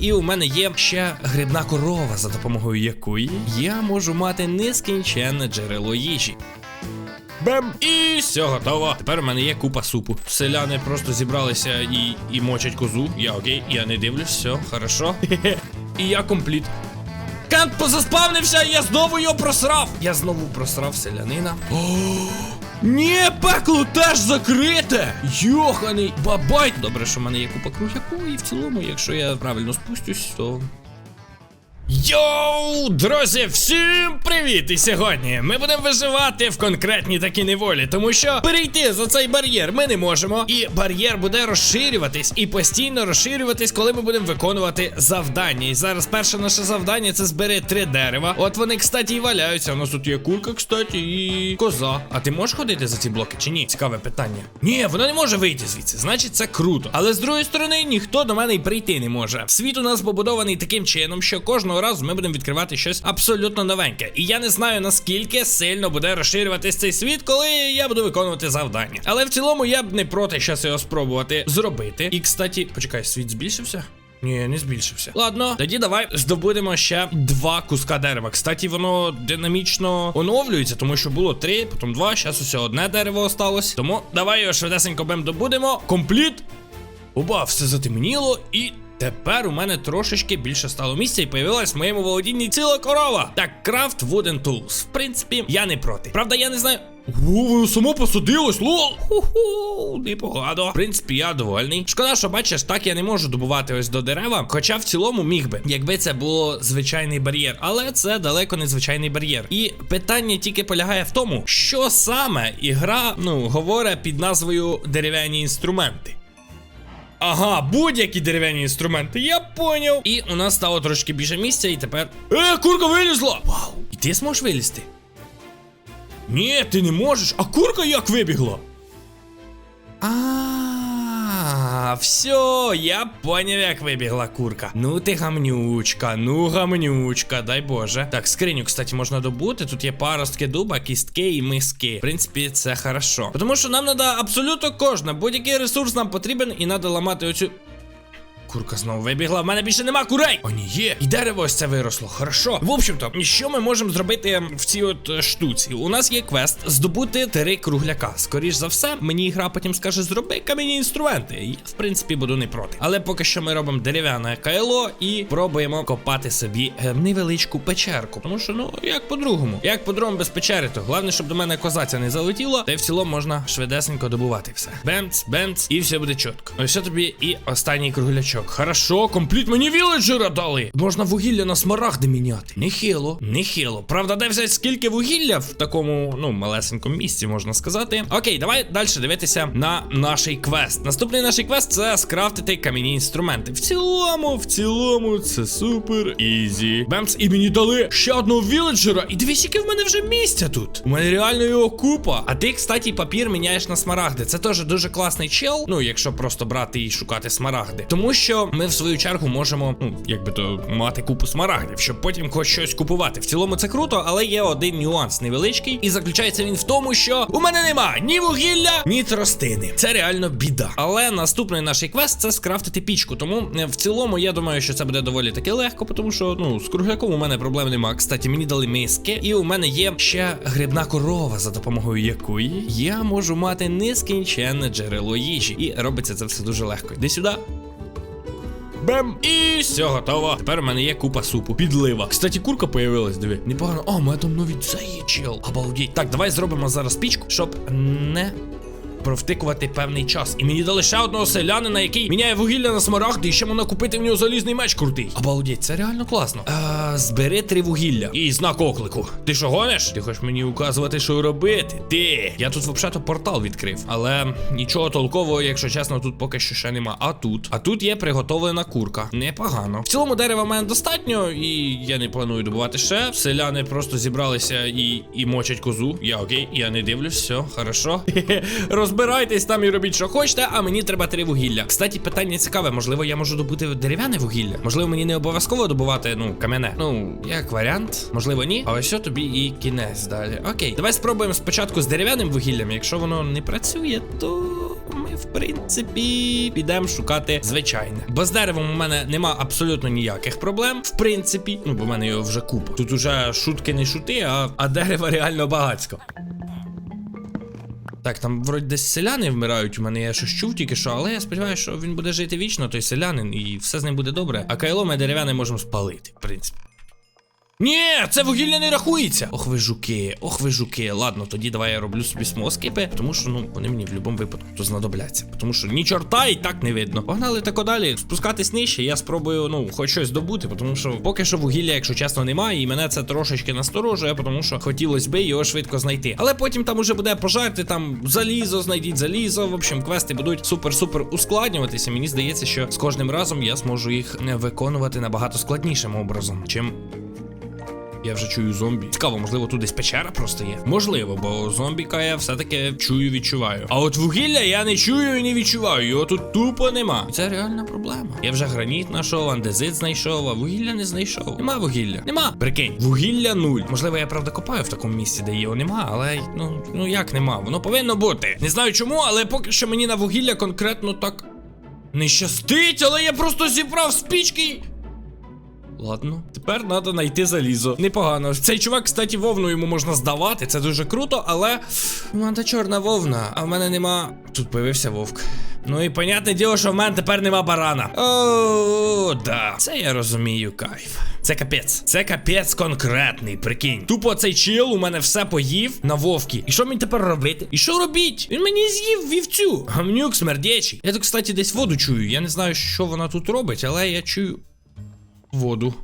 І у мене є ще грибна корова, за допомогою якої я можу мати нескінченне джерело їжі. Бем! І все готово. Тепер у мене є купа супу. Селяни просто зібралися і, і мочать козу. Я окей, я не дивлюсь, все, хорошо. І я компліт. Кент позаспавнився, і я знову його просрав. Я знову просрав селянина. Ні, пекло теж закрите! Йоханий бабай! Добре, що в мене є купа крутяку, і в цілому, якщо я правильно спустюсь, то. Йоу, друзі, всім привіт! І сьогодні ми будемо виживати в конкретній такій неволі, тому що перейти за цей бар'єр ми не можемо, і бар'єр буде розширюватись і постійно розширюватись, коли ми будемо виконувати завдання. І зараз перше наше завдання це збери три дерева. От вони, кстати, і валяються. У нас тут є курка, кстати, і коза. А ти можеш ходити за ці блоки чи ні? Цікаве питання. Ні, вона не може вийти звідси. Значить, це круто. Але з другої сторони, ніхто до мене й прийти не може. Світ у нас побудований таким чином, що кожного разу ми будемо відкривати щось абсолютно новеньке. І я не знаю наскільки сильно буде розширюватись цей світ, коли я буду виконувати завдання. Але в цілому я б не проти щас його спробувати зробити. І, кстати, почекай, світ збільшився? Ні, не збільшився. Ладно, тоді давай здобудемо ще два куска дерева. Кстати, воно динамічно оновлюється, тому що було три, потім два. Зараз усе одне дерево осталось. Тому давай його швидесенько бем добудемо. Компліт. Оба, все затемніло і. Тепер у мене трошечки більше стало місця і появилась в моєму володінні ціла корова. Так, крафт wooden tools. В принципі, я не проти. Правда, я не знаю. Воно само посадилось, лол. Ху-ху, непогано. В принципі, я довольний. Шкода, що бачиш, так я не можу добувати ось до дерева. Хоча в цілому міг би, якби це було звичайний бар'єр. Але це далеко не звичайний бар'єр. І питання тільки полягає в тому, що саме ігра, ну, говорить під назвою дерев'яні інструменти. Ага, будь-які дерев'яні інструменти, я поняв. І у нас стало трошки більше місця, і тепер. Е, курка вилізла! Вау! І ти зможеш вилізти? Ні, ти не можеш. А курка як вибігла? А, все, я поняв, як вибігла курка. Ну ти гамнючка, ну гамнючка, дай Боже. Так, скриню, кстати, можна добути. Тут є паростки дуба, кістки і миски. В принципі, це хорошо. Тому що нам треба абсолютно кожна. Будь-який ресурс нам потрібен, і треба ламати оцю. Курка знову вибігла, в мене більше нема курей. О, ні, є. І дерево ось це виросло. Хорошо. В общем-то, що ми можемо зробити в цій от е, штуці? У нас є квест здобути три кругляка. Скоріш за все, мені гра потім скаже, зроби кам'яні інструменти. Я, в принципі, буду не проти. Але поки що ми робимо дерев'яне кайло і пробуємо копати собі е, невеличку печерку. Тому що, ну, як по-другому. Як по-другому без печери, то головне, щоб до мене козаця не залетіла, та й в цілому можна швидесенько добувати все. Бемц, бемц, і все буде чітко. Ось це тобі і останній круглячок. Хорошо, компліт мені віледжера дали. Можна вугілля на смарагди міняти. Нехило, нехило. Правда, де взяти скільки вугілля в такому, ну, малесенькому місці, можна сказати. Окей, давай далі дивитися на наш квест. Наступний наш квест це скрафтити кам'яні інструменти. В цілому, в цілому, це супер ізі. Бемц, і мені дали ще одного віледжера. І дивись, яке в мене вже місця тут. У мене реально його купа. А ти, кстати, папір міняєш на смарагди. Це теж дуже класний чел. Ну, якщо просто брати і шукати смарагди. Тому що ми в свою чергу можемо, ну, якби то мати купу смарагдів, щоб потім хоч щось купувати. В цілому це круто, але є один нюанс невеличкий, і заключається він в тому, що у мене нема ні вугілля, ні тростини. Це реально біда. Але наступний наш квест це скрафтити пічку. Тому е, в цілому я думаю, що це буде доволі таки легко, тому що ну з кругляком у мене проблем нема. Кстати, мені дали миски, і у мене є ще грибна корова, за допомогою якої я можу мати нескінченне джерело їжі. І робиться це все дуже легко. Іди сюди. Бем! І все готово. Тепер у мене є купа супу. Підлива. Кстати, курка появилась, диви. Непогано. О, ми там навіть це чел. Обалдеть. Так, давай зробимо зараз пічку, щоб не. Провтикувати певний час. І мені дали ще одного селянина, який міняє вугілля на смарагди, і ще можна купити в нього залізний меч крутий. Обалдеть, це реально класно. Е, збери три вугілля. І знак оклику. Ти що гониш? Ти хочеш мені указувати, що робити? Ти. Я тут взагалі портал відкрив. Але нічого толкового, якщо чесно, тут поки що ще нема. А тут. А тут є приготовлена курка. Непогано. В цілому дерева мене достатньо, і я не планую добувати ще. Селяни просто зібралися і, і мочать козу. Я окей, я не дивлюсь, все, хорошо. Розбирайтесь там і робіть, що хочете, а мені треба три вугілля. Кстати, питання цікаве, можливо, я можу добути дерев'яне вугілля. Можливо, мені не обов'язково добувати, ну, кам'яне. Ну, як варіант, можливо, ні. А ось тобі і кінець далі. Окей, давай спробуємо спочатку з дерев'яним вугіллям. Якщо воно не працює, то ми, в принципі, підемо шукати звичайне. Бо з деревом у мене нема абсолютно ніяких проблем. В принципі, ну бо в мене його вже купа. Тут уже шутки не шути, а, а дерева реально багатсько. Так, там вроді десь селяни вмирають. У мене я щось чув тільки що, але я сподіваюся, що він буде жити вічно, той селянин, і все з ним буде добре. А кайло ми дерев'яне можемо спалити, в принципі. Ні, це вугілля не рахується. Ох ви жуки, ох ви жуки. Ладно, тоді давай я роблю собі смоскипи, тому що ну вони мені в будь-якому випадку то знадобляться. Тому що ні чорта і так не видно. Погнали тако далі. Спускатись нижче, я спробую, ну, хоч щось добути, тому що поки що вугілля, якщо чесно, немає, і мене це трошечки насторожує, тому що хотілося би його швидко знайти. Але потім там уже буде пожарти, там залізо, знайдіть залізо. В общем, квести будуть супер-супер ускладнюватися. Мені здається, що з кожним разом я зможу їх виконувати набагато складнішим образом, чим я вже чую зомбі. Цікаво, можливо, тут десь печера просто є. Можливо, бо зомбіка я все-таки чую, відчуваю. А от вугілля я не чую і не відчуваю. Його тут тупо нема. Це реальна проблема. Я вже граніт знайшов, андезит знайшов, а вугілля не знайшов. Нема вугілля. Нема. Прикинь, вугілля нуль. Можливо, я правда копаю в такому місці, де його нема, але ну, ну як нема? Воно повинно бути. Не знаю чому, але поки що мені на вугілля конкретно так. Не щастить, але я просто зібрав спічки. Ладно, тепер треба знайти залізо. Непогано. Цей чувак, кстати, вовну йому можна здавати, це дуже круто, але. У мене чорна вовна, а в мене нема. Тут появився вовк. Ну і понятне діло, що в мене тепер нема барана. О, да. Це я розумію, кайф. Це капець. Це капець конкретний, прикинь. Тупо цей чил у мене все поїв на вовки. І що мені тепер робити? І що робіть? Він мені з'їв вівцю. Гамнюк смердячий. Я тут, кстати, десь воду чую. Я не знаю, що вона тут робить, але я чую воду.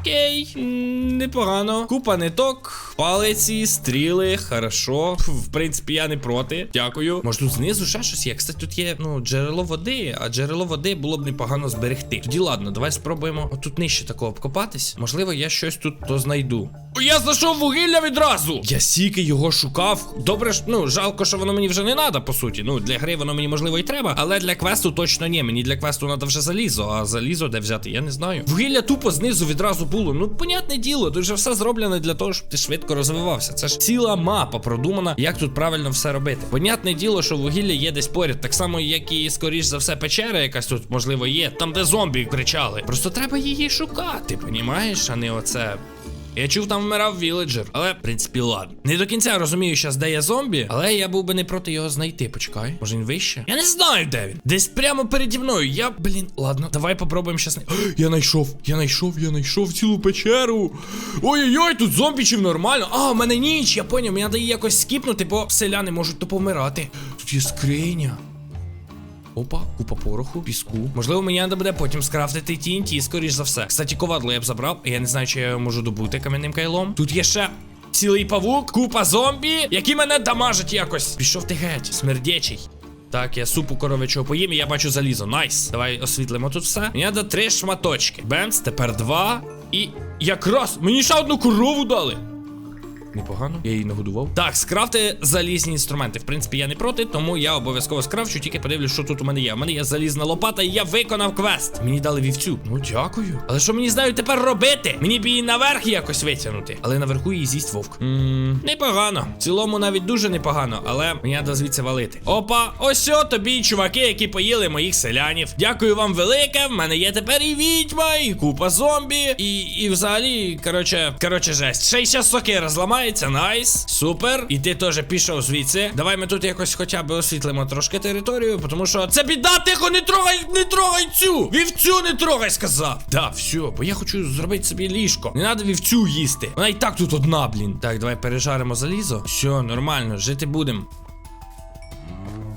Окей, непогано. Купа ниток, палиці, стріли, хорошо. В принципі, я не проти. Дякую. Може тут знизу ще щось є. Кстати, тут є ну, джерело води, а джерело води було б непогано зберегти. Тоді ладно, давай спробуємо отут нижче такого обкопатись. Можливо, я щось тут то знайду. Я знайшов вугілля відразу! Я сіки його шукав. Добре ж, ну жалко, що воно мені вже не треба, по суті. Ну, для гри воно мені можливо і треба, але для квесту точно ні. Мені для квесту треба вже залізо, а залізо де взяти, я не знаю. Вугілля тупо знизу відразу було. Ну, понятне діло, тут же все зроблено для того, щоб ти швидко розвивався. Це ж ціла мапа продумана, як тут правильно все робити. Понятне діло, що вугілля є десь поряд, так само, як і, скоріш за все, печера якась тут, можливо, є. Там, де зомбі кричали. Просто треба її шукати, понімаєш, а не оце. Я чув, там вмирав віледжер, але в принципі ладно. Не до кінця розумію, щас де є зомбі, але я був би не проти його знайти. Почекай, може він вище? Я не знаю, де він. Десь прямо переді мною. Я, блін, ладно, давай попробуємо щас. Я знайшов, я знайшов, я знайшов цілу печеру. Ой-ой-ой, тут зомбічів нормально. А, у мене ніч, я поняв, мені треба якось скіпнути, бо селяни можуть то помирати. Тут є скриня. Опа, купа пороху, піску. Можливо, мені треба буде потім скрафтити TNT, скоріш за все. Кстати, ковадло я б забрав. Я не знаю, чи я можу добути кам'яним кайлом. Тут є ще. Цілий павук, купа зомбі, які мене дамажать якось. Пішов ти геть, смердячий. Так, я супу коровичого поїм і я бачу залізо. Найс. Давай освітлимо тут все. Мені треба три шматочки. Бенц, тепер два. І якраз мені ще одну корову дали. Непогано, я її нагодував. Так, скрафти залізні інструменти. В принципі, я не проти, тому я обов'язково скрафчу, тільки подивлюсь, що тут у мене є. У мене є залізна лопата, і я виконав квест. Мені дали вівцю. Ну, дякую. Але що мені знають тепер робити? Мені б її наверх якось витягнути. Але наверху її з'їсть вовк. Ммм, непогано. В цілому навіть дуже непогано, але мені треба звідси валити. Опа, ось о тобі, чуваки, які поїли моїх селянів. Дякую вам велике. В мене є тепер і відьма, і купа зомбі. І, і взагалі, короче, короче, жесть. Ще й щас сокира зламається, найс. Супер. І ти теж пішов звідси. Давай ми тут якось хоча б освітлимо трошки територію, тому що це біда, тихо, не трогай, не трогай цю! Вівцю не трогай, сказав. Да, все, бо я хочу зробити собі ліжко. Не треба вівцю їсти. Вона і так тут одна, блін. Так, давай пережаримо залізо. Все, нормально, жити будемо.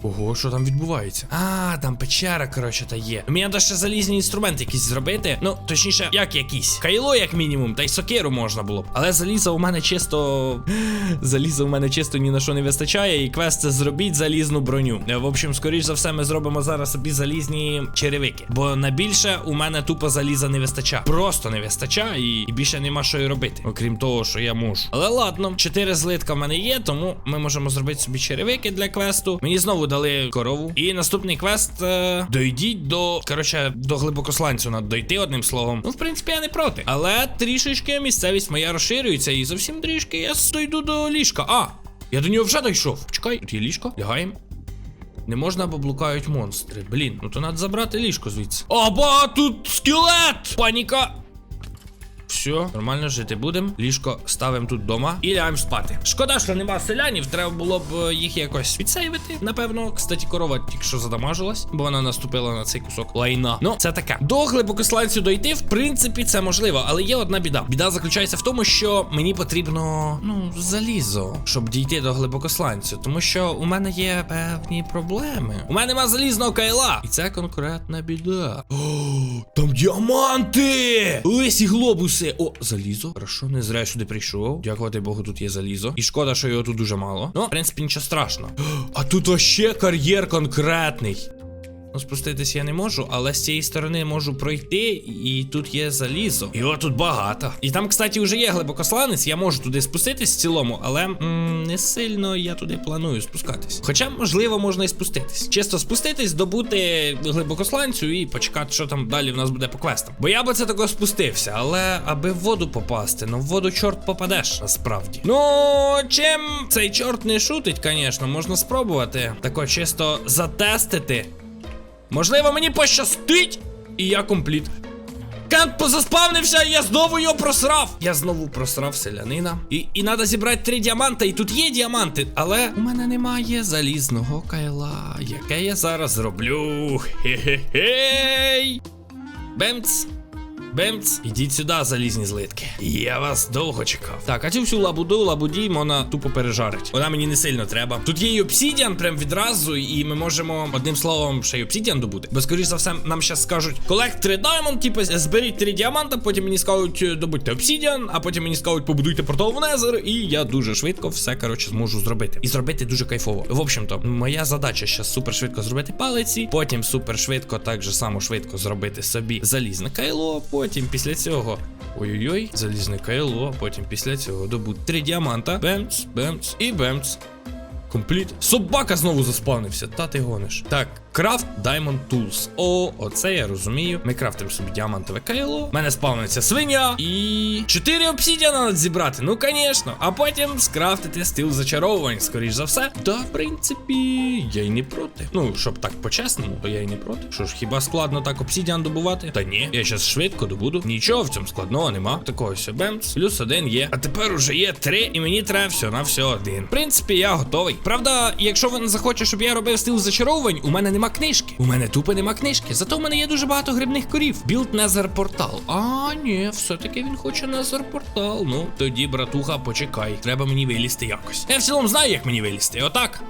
Ого, що там відбувається? А, там печера, коротше, та є. Мені треба ще залізні інструменти якісь зробити. Ну, точніше, як якісь. Кайло, як мінімум, та й сокиру можна було б. Але заліза у мене чисто. Заліза у мене чисто ні на що не вистачає. І квест це зробіть залізну броню. Е, В общем, скоріш за все, ми зробимо зараз собі залізні черевики. Бо на більше у мене тупо заліза не вистачає. Просто не вистачає, і, і більше нема що й робити. Окрім того, що я можу. Але ладно, чотири злитка в мене є, тому ми можемо зробити собі черевики для квесту. Мені знову дали корову. І наступний квест. Е, дойдіть до. Коротше, до глибокосланцю надо дойти одним словом. Ну, в принципі, я не проти. Але трішечки місцевість моя розширюється, і зовсім трішки я дойду до ліжка. А! Я до нього вже дійшов. Чекай, тут є ліжко, лягаємо. Не можна, бо блукають монстри. Блін, ну то треба забрати ліжко звідси. Аба, тут скелет! Паніка! Все, нормально жити будемо. Ліжко ставимо тут вдома і лягаємо спати. Шкода, що нема селянів, треба було б е, їх якось відсейвити. Напевно, кстати, корова тільки що задамажилась, бо вона наступила на цей кусок лайна. Ну, це таке. До глибокосланцю дойти, в принципі, це можливо, але є одна біда. Біда заключається в тому, що мені потрібно ну залізо, щоб дійти до глибокосланцю. Тому що у мене є певні проблеми. У мене нема залізного кайла. І це конкурентна біда. О, там діаманти! Лисі глобуси. О, залізо. Хорошо, не зря я сюди прийшов. Дякувати Богу, тут є залізо. І шкода, що його тут дуже мало. Ну, в принципі, нічого страшного. А тут ще кар'єр конкретний. Ну, спуститись я не можу, але з цієї сторони можу пройти, і тут є залізо. Його тут багато. І там, кстати, вже є глибокосланець, я можу туди спуститись в цілому, але м, не сильно я туди планую спускатись. Хоча, можливо, можна і спуститись. Чисто спуститись, добути глибокосланцю і почекати, що там далі в нас буде по квестам. Бо я би це тако спустився, але аби в воду попасти, ну в воду чорт попадеш, насправді. Ну, чим цей чорт не шутить, звісно, можна спробувати. Тако чисто затестити. Можливо, мені пощастить, і я компліт. Кент позаспавнився, і я знову його просрав. Я знову просрав селянина. І і треба зібрати три діаманти. І тут є діаманти, але у мене немає залізного кайла, яке я зараз зроблю. Хе-хе-хей. Бемц. Бемц, ідіть сюди, залізні злитки. Я вас довго чекав. Так, а цю всю лабуду, лабуді, вона тупо пережарить. Вона мені не сильно треба. Тут є й обсідіан прям відразу, і ми можемо одним словом ще й обсідіан добути. Бо, скоріш за все, нам зараз скажуть: колект 3 даймонд, типу, зберіть 3 діаманта, потім мені скажуть, е, добудьте обсідіан, а потім мені скажуть, побудуйте портал в Незер, і я дуже швидко все, коротше, зможу зробити. І зробити дуже кайфово. В общем-то, моя задача зараз супер швидко зробити палиці, потім супер швидко, так же само швидко зробити собі залізне кайло, потім після цього. Ой-ой-ой, залізне кайло, потім після цього добуть три діаманта. Бемц, бемц і бемц. Компліт. Собака знову заспавнився. Та ти гониш. Так, крафт Diamond Tools. О, оце я розумію. Ми крафтимо собі діамантове кайло. Мене спавниться свиня. І. Чотири обсідіана треба зібрати. Ну, звісно. А потім скрафтити стил зачаровувань, скоріш за все. Та, в принципі, я й не проти. Ну, щоб так по-чесному, то я й не проти. Що ж, хіба складно так обсідіан добувати? Та ні, я зараз швидко добуду. Нічого в цьому складного нема. Такого все бемц. Плюс один є. А тепер уже є три, і мені треба все на все один. В принципі, я готовий. Правда, якщо він захоче, щоб я робив стил зачаровувань, у мене нема книжки. У мене тупо нема книжки. Зато в мене є дуже багато грибних корів. Білд Незер портал. А, ні, все-таки він хоче Незер портал. Ну, тоді, братуха, почекай. Треба мені вилізти якось. Я в цілому знаю, як мені вилізти. Отак.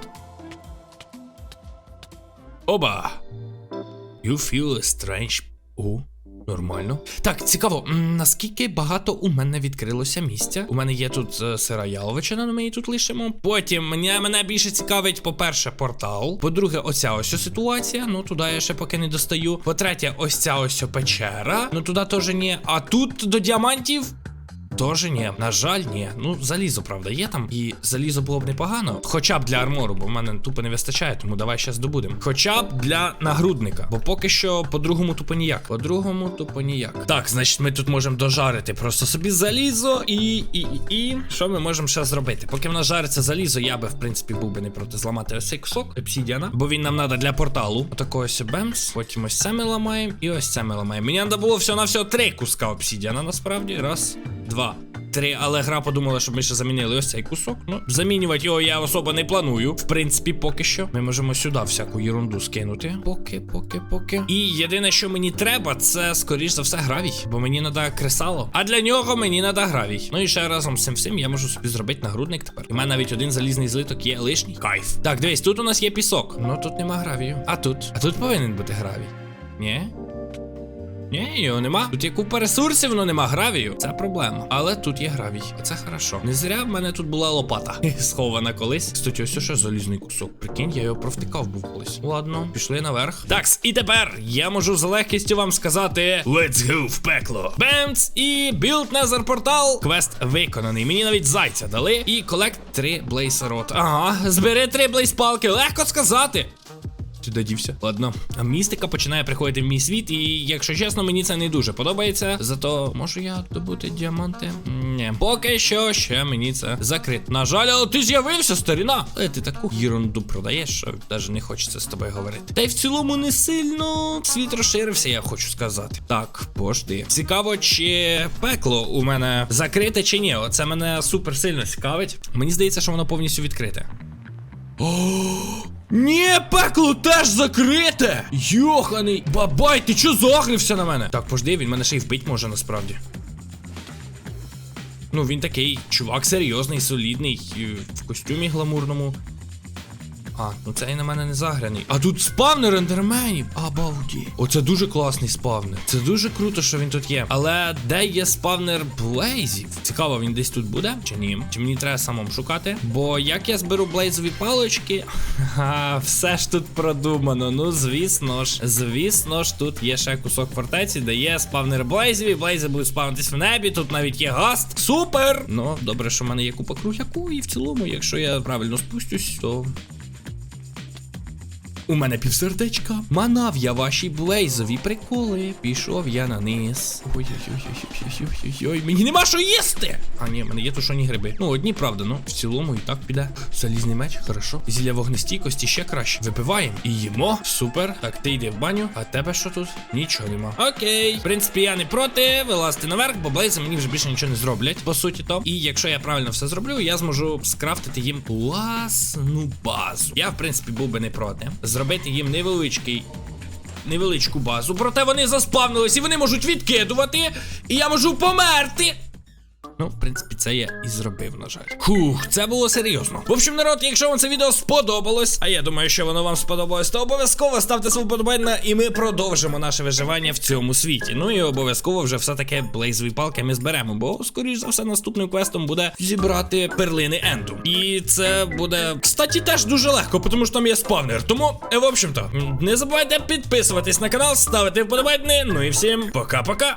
Оба. You feel a strange. О, нормально. Так, цікаво, наскільки багато у мене відкрилося місця. У мене є тут е, сира яловичина, ну ми її тут лишимо. Потім мене, мене більше цікавить, по-перше, портал. По-друге, оця ось ситуація. Ну туди я ще поки не достаю. По-третє, ось ця ось печера. Ну туди теж ні. А тут до діамантів. Тоже ні, на жаль, ні. Ну, залізо, правда, є там. І залізо було б непогано. Хоча б для армору, бо в мене тупо не вистачає, тому давай ще здобудемо. Хоча б для нагрудника. Бо поки що по-другому тупо ніяк. По-другому тупо ніяк. Так, значить, ми тут можемо дожарити просто собі залізо і. і. і. і. Що ми можемо ще зробити? Поки в нас жариться залізо, я би, в принципі, був би не проти зламати ось цей кусок обсідіана. Бо він нам треба для порталу. Отакого ось бемс. Потім ось це ми ламаємо і ось це ми ламаємо. Мені треба було всього на всього три куска обсідіана, насправді. Раз, два. Три, але гра подумала, щоб ми ще замінили ось цей кусок. Ну, замінювати його я особо не планую. В принципі, поки що. Ми можемо сюди всяку ерунду скинути. Поки, поки, поки. І єдине, що мені треба, це скоріш за все гравій. Бо мені треба кресало. А для нього мені треба гравій. Ну і ще разом з цим всім я можу собі зробити нагрудник тепер. У мене навіть один залізний злиток є лишній. Кайф. Так, дивись, тут у нас є пісок. Ну тут нема гравію. А тут? А тут повинен бути гравій. Ні? Ні, його нема. Тут є купа ресурсів, але нема гравію. Це проблема. Але тут є гравій. Це хорошо. Не зря в мене тут була лопата. Схована колись. Кстати, ось ще залізний кусок. Прикинь, я його провтикав був колись. Ладно, пішли наверх. Такс, і тепер я можу з легкістю вам сказати: Let's go в пекло. Бемц і білд Незер портал. Квест виконаний. Мені навіть зайця дали. І колект три блейсерот. Ага, збери три блейспалки. Легко сказати. Ти де дівся? Ладно. Містика починає приходити в мій світ, і якщо чесно, мені це не дуже подобається. Зато можу я добути діаманти? Ні. Поки що ще мені це закрито. На жаль, але ти з'явився, старіна. Але ти таку єрунду продаєш, що навіть не хочеться з тобою говорити. Та й в цілому не сильно світ розширився, я хочу сказати. Так, пожди. Цікаво, чи пекло у мене закрите чи ні. Оце мене супер сильно цікавить. Мені здається, що воно повністю відкрите. Ні, пекло теж закрите! Йоханий бабай, ти чо загрився на мене? Так, пожди, він мене ще й вбить може насправді. Ну, він такий чувак серйозний, солідний, в костюмі гламурному. А, ну цей на мене не заграний. А тут спавнер ендерменів. Обалді. Оце дуже класний спавнер. Це дуже круто, що він тут є. Але де є спавнер блейзів? Цікаво, він десь тут буде? Чи ні? Чи мені треба самому шукати? Бо як я зберу блейзові палочки, ха, все ж тут продумано. Ну, звісно ж, звісно ж, тут є ще кусок фортеці, де є спавнер блейзів, і блейзи будуть спавнитись в небі. Тут навіть є гаст. Супер! Ну, добре, що в мене є купа кругляку, і в цілому, якщо я правильно спустюсь, то у мене півсердечка. Манав я ваші блейзові приколи. Пішов я на низ. Ой-ой-ой-ой-ой-ой-ой. Мені нема що їсти! А ні, в мене є тушоні гриби. Ну, одні, правда, ну в цілому і так піде. Залізний меч, хорошо. Зілля вогнестійкості ще краще. Випиваємо і їмо. Супер. Так, ти йди в баню. А тебе що тут? Нічого нема. Окей. В принципі, я не проти. Вилазити наверх, бо блейзи мені вже більше нічого не зроблять. По суті, то. І якщо я правильно все зроблю, я зможу скрафтити їм класну базу. Я, в принципі, був би не проти. Зробити їм невеличкий. Невеличку базу, проте вони заспавнились і вони можуть відкидувати, і я можу померти. Ну, в принципі, це я і зробив, на жаль. Хух, це було серйозно. В общем, народ, якщо вам це відео сподобалось, а я думаю, що воно вам сподобалось, то обов'язково ставте свою подобайна, і ми продовжимо наше виживання в цьому світі. Ну і обов'язково вже все таке блейзові палки ми зберемо, бо, скоріш за все, наступним квестом буде зібрати перлини Енду. І це буде, кстати, теж дуже легко, тому що там є спавнер. Тому, в общем-то, не забувайте підписуватись на канал, ставити вподобайни. Ну і всім пока-пока.